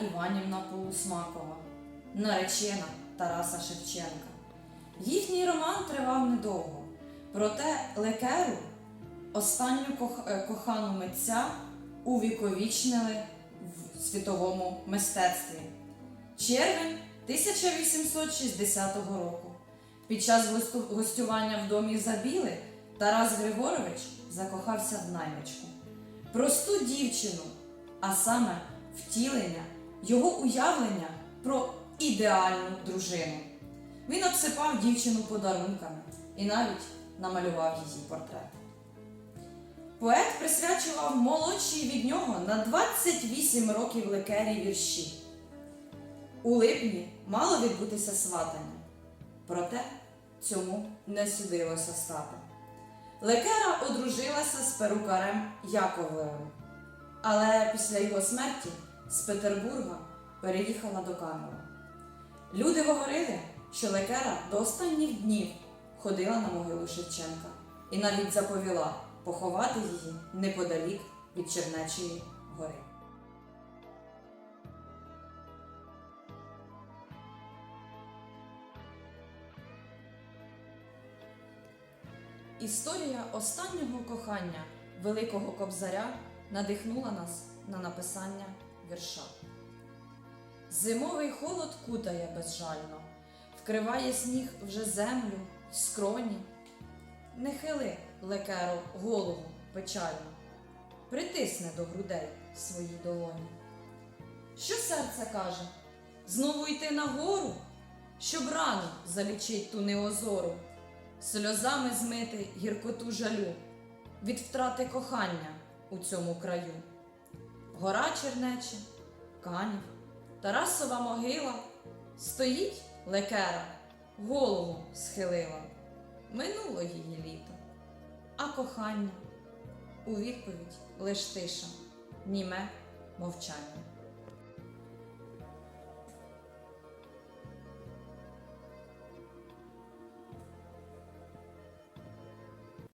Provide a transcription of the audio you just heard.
Іванівна Полусмакова, наречена Тараса Шевченка. Їхній роман тривав недовго, проте лекеру, останню кох- е, кохану митця, увіковічнили в світовому мистецтві. Червень 1860 року. Під час гостювання в домі Забіли Тарас Григорович закохався в наймичку. Просту дівчину, а саме втілення його уявлення про ідеальну дружину. Він обсипав дівчину подарунками і навіть намалював її портрет. Поет присвячував молодшій від нього на 28 років лекері вірші. У липні мало відбутися сватання, проте цьому не судилося стати. Лекера одружилася з перукарем Яковлевим, але після його смерті з Петербурга переїхала до Кам'яна. Люди говорили, що Лекера до останніх днів ходила на могилу Шевченка і навіть заповіла поховати її неподалік від Чернечої гори. Історія останнього кохання великого кобзаря надихнула нас на написання вірша. Зимовий холод кутає безжально, вкриває сніг вже землю, скроні. Не хили лекеро голову печально, притисне до грудей свої долоні. Що серце каже? Знову йти нагору, щоб рану залічить ту неозору, сльозами змити гіркоту жалю від втрати кохання у цьому краю. Гора Чернече, Канів, Тарасова могила, стоїть лекера, голову схилила. Минуло її літо, а кохання у відповідь лиш тиша, німе мовчання.